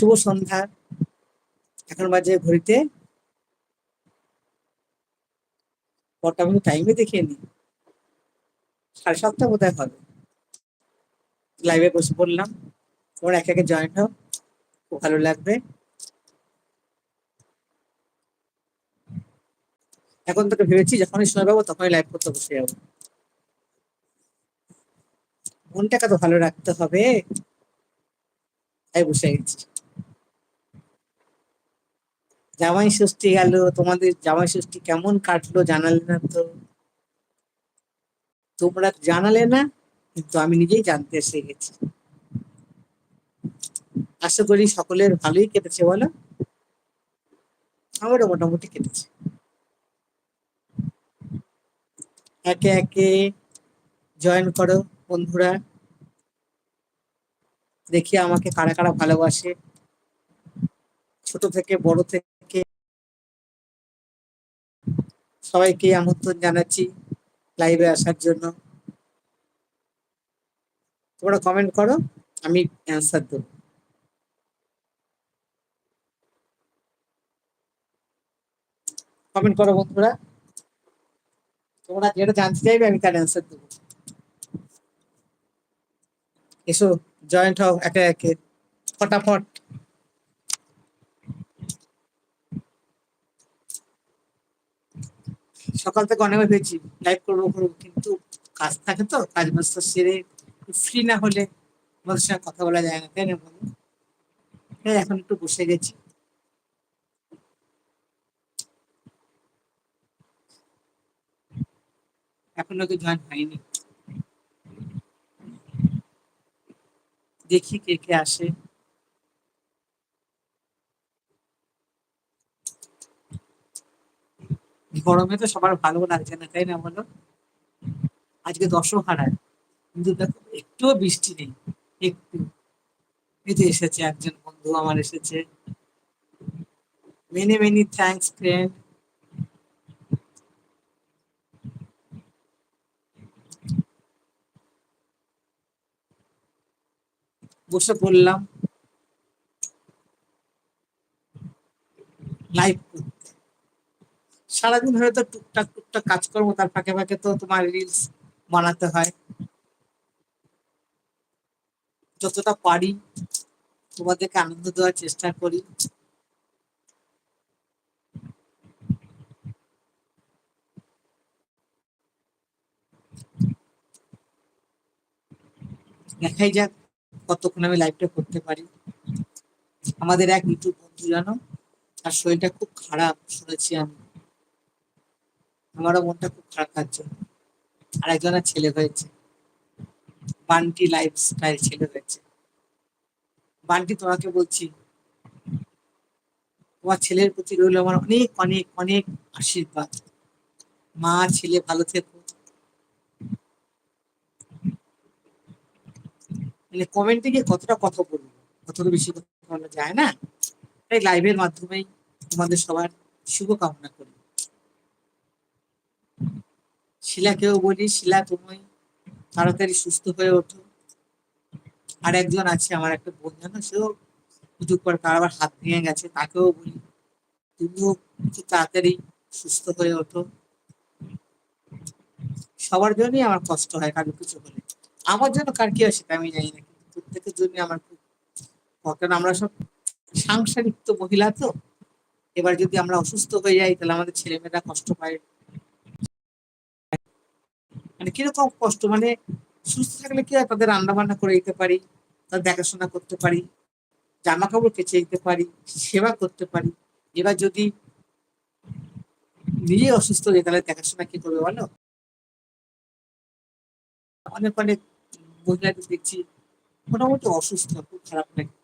শুভ সন্ধ্যা। এখন বাজে ঘড়িতে। কটা আমি টাইমে দেখিয়ে নি সাড়ে সাতটা বোধহয় হবে। লাইভে বসে পড়লাম। তোমার একে একে জয়েন হোক খুব ভালো লাগবে। এখন তোকে ভেবেছি যখনই সময় পাবো তখনই লাইভ করতে বসে যাব। মনটাকে তো ভালো রাখতে হবে। তাই বসে গেছি জামাই ষষ্ঠী গেল, তোমাদের জামাই ষষ্ঠী কেমন কাটলো জানালে না তো? তোমরা জানালে না, কিন্তু আমি নিজেই জানতে এসে গেছি। আশা করি সকলের ভালোই কেটেছে, বলো? আমারও মোটামুটি কেটেছে। একে একে জয়েন করো বন্ধুরা। দেখি আমাকে কারা কারা ভালোবাসে। ছোট থেকে বড় থেকে সবাইকে আমন্ত্রণ জানাচ্ছি লাইভে আসার জন্য। তোমরা কমেন্ট করো, আমি অ্যান্সার দেবো। কমেন্ট করো বন্ধুরা। তোমরা যেটা জানতে চাইবে, আমি তার অ্যান্সার দেবো। এসো জয়েন্ট হও, একে একে, ফটাফট। সকাল থেকে অনেক ভেবেছি লাইভ করব করব, কিন্তু কাজ থাকে তো, কাজ ব্যস্ত সেরে ফ্রি না হলে তোমাদের সঙ্গে কথা বলা যায় না, তাই বলো? তাই এখন একটু বসে গেছি। এখনও তো জয়েন হয়নি। দেখি কে কে আসে। গরমে তো সবার ভালো লাগছে না, তাই না বলো? আজকে দশও হারায়। কিন্তু দেখো, একটুও বৃষ্টি নেই, একটু। যে এসেছে একজন বন্ধু আমার এসেছে। মেনি মেনি থ্যাংকস ফ্রেন্ড বসে পড়লাম। লাইভ করতে। সারাদিন হয়তো টুকটাক টুকটাক কাজকর্ম, তার ফাঁকে ফাঁকে তো তোমার রিলস বানাতে হয়। যতটা পারি তোমাদেরকে আনন্দ দেওয়ার চেষ্টা করি। দেখাই যাক কতক্ষণ আমি লাইভটা করতে পারি। আমাদের এক ইউটিউব বন্ধু জানো, তার শরীরটা খুব খারাপ, শুনেছি আমি। আমারও মনটা খুব খারাপ থাকছে আর একজনের ছেলে হয়েছে। বান্টি লাইফ স্টাইল ছেলে হয়েছে। বান্টি, তোমাকে বলছি, তোমার ছেলের প্রতি রইল আমার অনেক অনেক অনেক আশীর্বাদ। মা, ছেলে, ভালো থেকো। মানে কমেন্টে গিয়ে কতটা কথা বলব? কতটা বেশি কথা বলা যায় না। তাই লাইভের মাধ্যমেই তোমাদের সবার শুভকামনা করি শিলাকেও বলি, শিলা তুমি তাড়াতাড়ি সুস্থ হয়ে ওঠো। আর একজন আছে আমার একটা বোন, জানো? সেও কিছু পর তার আবার হাত ভেঙে গেছে, তাকেও বলি, তুমিও খুব তাড়াতাড়ি সুস্থ হয়ে ওঠো। সবার জন্যই আমার কষ্ট হয় কারও কিছু হলে আমার জন্য কার কি সেটা আমি জানি না, কিন্তু প্রত্যেকের জন্য আমার খুব কারণ আমরা সব সাংসারিক তো মহিলা তো। এবার যদি আমরা অসুস্থ হয়ে যাই, তাহলে আমাদের ছেলেমেয়েরা কষ্ট পায়। মানে কীরকম কষ্ট? মানে সুস্থ থাকলে কি হয় তাদের রান্না বান্না করে দিতে পারি? তাদের দেখাশোনা করতে পারি? জামা কাপড় কেচে দিতে পারি? সেবা করতে পারি? এবার যদি নিজে অসুস্থ হয়ে তাহলে দেখাশোনা কি করবে বলো? অনেক অনেক মহিলাদের দেখছি মোটামুটি অসুস্থ, খুব খারাপ লাগে।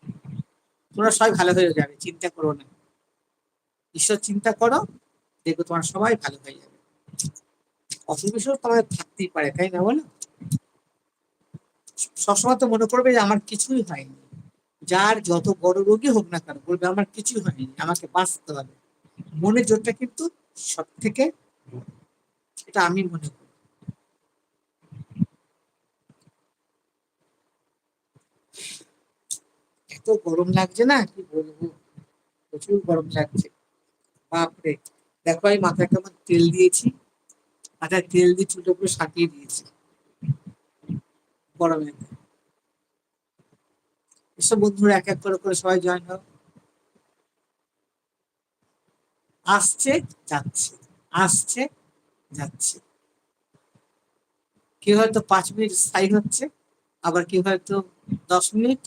তোমরা সবাই ভালো হয়ে যাবে, চিন্তা করো না। ঈশ্বর চিন্তা করো, দেখবে তোমার সবাই ভালো হয়ে যাবে। অসুখ বিসুখ তোমাদের থাকতেই পারে, তাই না বলো? সবসময় তো মনে করবে যে আমার কিছুই হয়নি। যার যত বড় রোগী হোক না কেন, বলবে আমার কিছুই হয়নি, আমাকে বাঁচতে হবে। মনের জোরটা কিন্তু সব থেকে এটা আমি মনে করি। এত গরম লাগছে না? কি বলব? প্রচুর গরম লাগছে। বাপরে, দেখো আমি মাথায় কেমন তেল দিয়েছি। মাথায় তেল দিয়ে চুলটা পুরো সাটিয়ে দিয়েছি। গরমে এসব বন্ধুরা এক এক করে করে সবাই জয়েন হোক আসছে, যাচ্ছে। আসছে, যাচ্ছে। কেউ হয়তো পাঁচ মিনিট স্থায়ী হচ্ছে, আবার কেউ হয়তো দশ মিনিট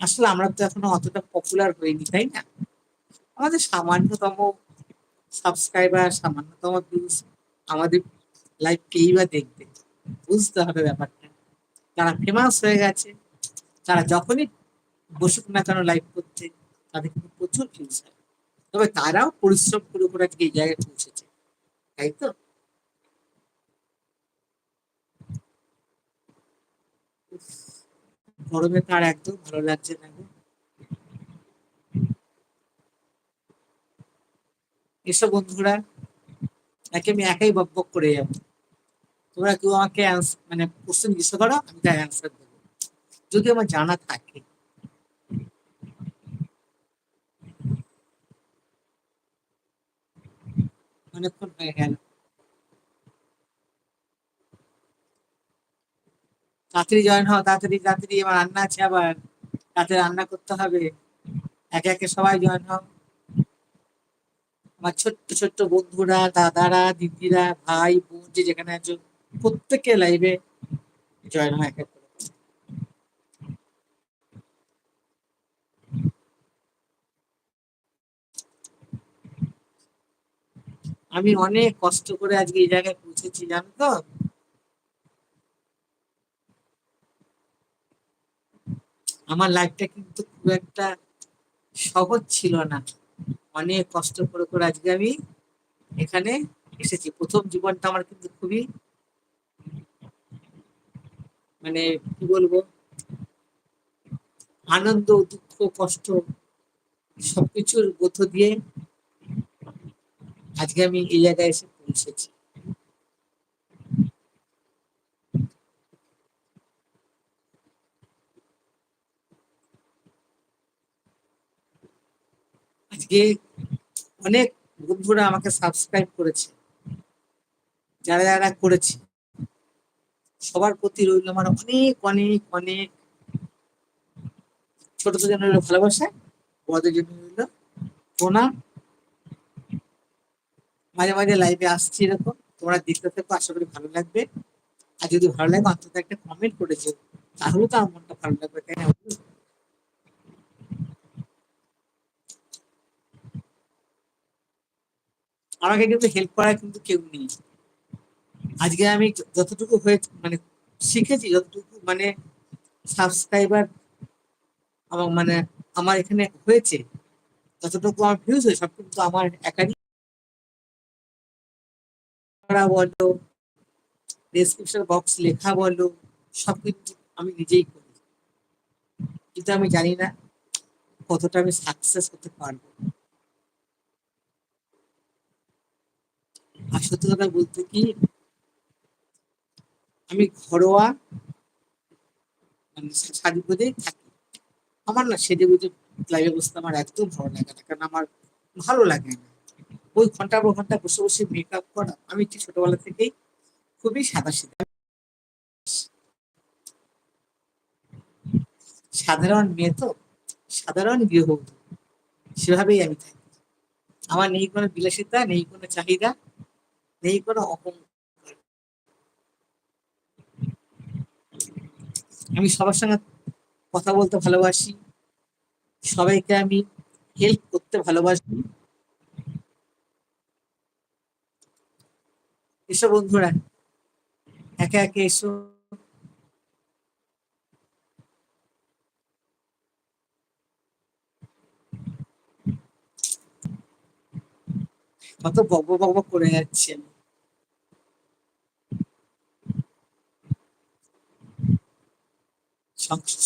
আসলে আমরা তো এখনও অতটা পপুলার হইনি, তাই না? আমাদের সামান্যতম সাবস্ক্রাইবার সামান্যতম ভিউজ আমাদের লাইভ কেই বা দেখবে। বুঝতে হবে ব্যাপারটা। যারা ফেমাস হয়ে গেছে তারা যখনই বসুক না কেন লাইভ করতে তাদের কিন্তু প্রচুর ভিউজ হয়। তবে তারাও পরিশ্রম করে করে আজকে এই জায়গায় পৌঁছেছে। তাই তো? গরমে তার একদম ভালো লাগছে না এসব বন্ধুরা, একে আমি একাই বক বক করে যাব। তোমরা কেউ আমাকে মানে কোশ্চেন জিজ্ঞাসা করো, আমি তার অ্যান্সার দেবো। যদি আমার জানা থাকে। অনেকক্ষণ হয়ে গেল। তাড়াতাড়ি জয়েন হও, তাড়াতাড়ি তাড়াতাড়ি। আমার রান্না আছে আবার। তাড়াতাড়ি রান্না করতে হবে। একে একে সবাই জয়েন হও আমার ছোট্ট ছোট্ট বন্ধুরা, দাদারা, দিদিরা, ভাই বোন যে যেখানে আছো প্রত্যেকে লাইভে জয়েন হয় আমি অনেক কষ্ট করে আজকে এই জায়গায় পৌঁছেছি, জানো তো? আমার লাইফটা কিন্তু খুব একটা সহজ ছিল না। অনেক কষ্ট করে করে আজকে আমি এখানে এসেছি। প্রথম জীবনটা আমার কিন্তু খুবই মানে কি বলব? আনন্দ, দুঃখ, কষ্ট সবকিছুর মধ্য দিয়ে আজকে আমি এই জায়গায় এসে পৌঁছেছি। আজকে অনেক বন্ধুরা আমাকে সাবস্ক্রাইব করেছে। যারা যারা করেছে, সবার প্রতি রইল আমার অনেক অনেক অনেক ছোটদের জন্য রইল ভালোবাসা, বড়দের জন্য রইল প্রণাম। মাঝে মাঝে লাইভে আসছি এরকম, তোমরা দেখতে থাকো, আশা করি ভালো লাগবে। আর যদি ভালো লাগে, অন্তত একটা কমেন্ট করেছ, তাহলে তো আমার মনটা ভালো লাগবে, তাই না আমাকে কিন্তু হেল্প করার কিন্তু কেউ নেই। আজকে আমি যতটুকু হয়ে মানে শিখেছি, যতটুকু মানে সাবস্ক্রাইবার আমার মানে আমার এখানে হয়েছে, যতটুকু আমার ভিউজ হয়েছে, সব কিন্তু আমার একারই। করা বলো ডেসক্রিপশন বক্স লেখা বলো, সব কিন্তু আমি নিজেই করি। কিন্তু আমি জানি না কতটা আমি সাকসেস করতে পারব। আর কথা বলতে কি, আমি ঘরোয়া মানে সাজি বুঝেই থাকি। আমার না সেজে বুঝে লাইভে বসতে আমার একদম ভালো লাগে না, কারণ আমার ভালো লাগে না। ওই ঘণ্টা পর ঘণ্টা বসে বসে মেকআপ করা, আমি ঠিক ছোটবেলা থেকেই খুবই সাদা সিধা সাধারণ মেয়ে তো, সাধারণ গৃহবধূ, সেভাবেই আমি থাকি। আমার নেই কোনো বিলাসিতা, নেই কোনো চাহিদা নেই কোনো অহংকার আমি সবার সঙ্গে কথা বলতে ভালোবাসি। সবাইকে আমি হেল্প করতে ভালোবাসি। এসো বন্ধুরা, একে একে এসো। কত বক বক বক করে যাচ্ছে আমি। সক-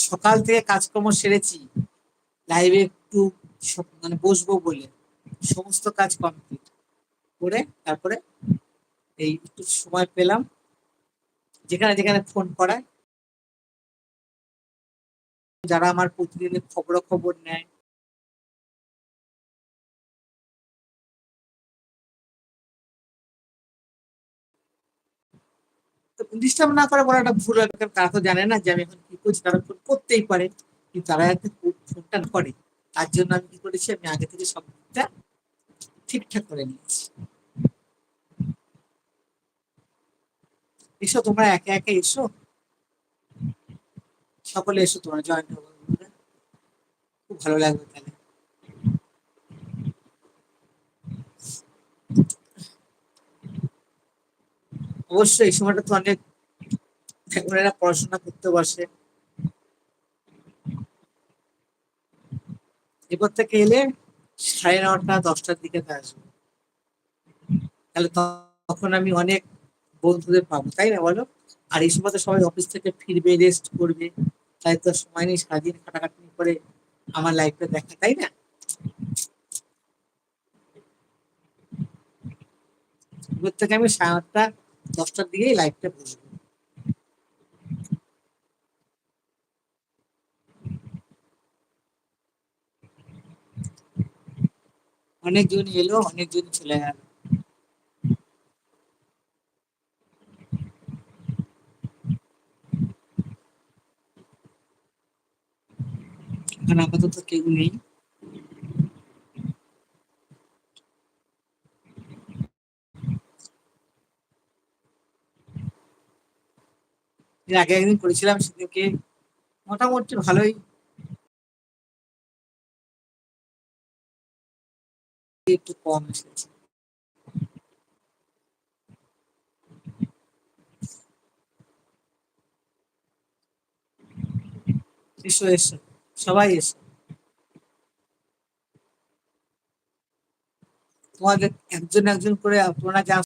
সকাল থেকে কাজকর্ম সেরেছি। লাইভে একটু মানে বসবো বলে। সমস্ত কাজ কমপ্লিট করে তারপরে এই একটু সময় পেলাম। যেখানে যেখানে ফোন করায়। যারা আমার প্রতিদিনের খবরাখবর নেয় ডিস্টার্ব না করে বলাটা ভুল হবে, কারণ তারা তো জানে না যে আমি এখন কি করছি তারা ফোন করতেই পারে। কিন্তু তারা যাতে ফোনটা করে, তার জন্য আমি কি করেছি, আমি আগে থেকে সব দিকটা ঠিকঠাক করে নিয়েছি। এসো তোমরা একে একে এসো। সকলে এসো, তোমরা জয়েন্ট খুব ভালো লাগবে তাহলে। অবশ্যই এই সময়টা তো অনেক। ওনারা পড়াশোনা করতে বসে এরপর থেকে এলে সাড়ে নটা, দশটার দিকে আসব। তাহলে তখন আমি অনেক বন্ধুদের পাবো, তাই না বলো? আর এই সময় তো সবাই অফিস থেকে ফিরবে রেস্ট করবে। তাই তো সময় নেই, সারাদিন খাটাখাটনি করে আমার লাইফটা দেখা, তাই না? থেকে আমি সাড়ে আটটা দশটার দিকেই লাইফটা বসবো অনেকজন এলো অনেকজন চলে গেল। এখন আপাতত কেউ নেই। আগে একদিন করেছিলাম সেদিনকে মোটামুটি ভালোই। একটু কম এসেছে। এসো এসো, সবাই এসো। তোমাদের একজন একজন করে তোমরা যা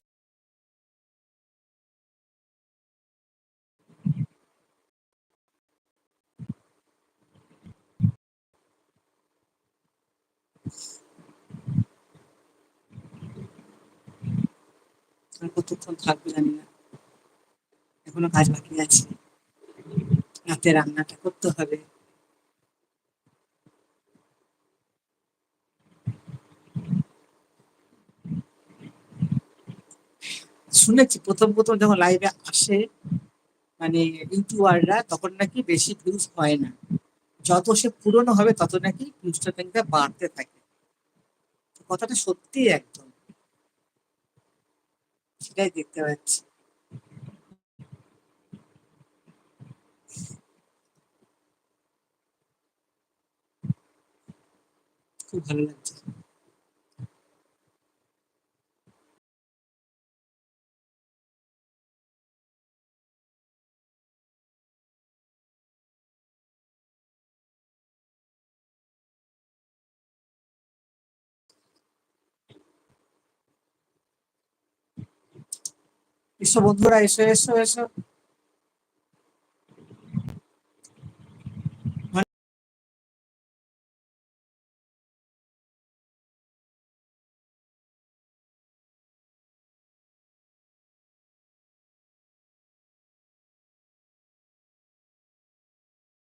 কতক্ষণ থাকবে জানি না। এখনও কাজ বাকি আছে। রাতে রান্নাটা করতে হবে। শুনেছি প্রথম প্রথম যখন লাইভে আসে মানে ইউটিউবাররা, তখন নাকি বেশি ভিউজ হয় না। যত সে পুরনো হবে, তত নাকি ভিউজটা বাড়তে থাকে। কথাটা সত্যি একদম। সেটাই দেখতে পাচ্ছি। খুব ভালো লাগছে। এসো বন্ধুরা এসো এসো এসো